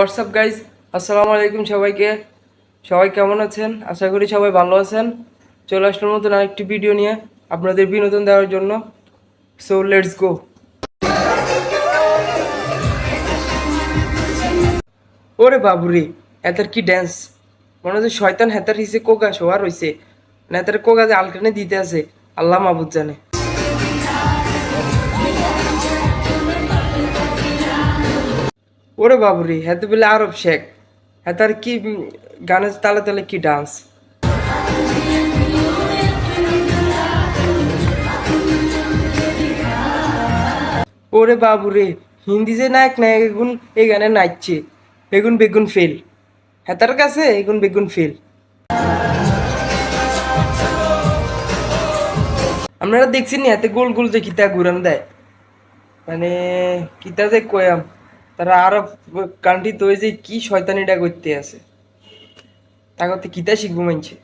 WhatsApp guys আসসালামু আলাইকুম সবাইকে। সবাই কেমন আছেন? আশা করি সবাই ভালো আছেন। চলে আসলাম নতুন আরেকটি ভিডিও নিয়ে আপনাদের বিনোদন দেওয়ার জন্য। সো লেটস গো ওরে বাবুরে, এতার কি ড্যান্স মনে হচ্ছে শয়তান হেতার হিসে কোকা শোয়া রইছে। নেতার কোকা যে আলকানে দিতে আছে। আল্লাহ মাবুদ জানে। ওরে বাবুরে হেতে বলে আরব শেখ। হেতার কি উম, গানের তালে তালে কি ডান্স ওরে বাবুরে হিন্দি যে নায়ক নায়ক এগুন এই গানে নাচছে এগুন বেগুন ফেল। হেতার কাছে এগুন বেগুন ফেল। আপনারা দেখছেন এতে গোল গোল যে কিতা ঘুরান দেয়। মানে কিতা যে কয়াম। তারা আরব কান্ট্রি তো যে কি শয়তানিটা করতে আছে। তাকে কিতা শিখব মানছে।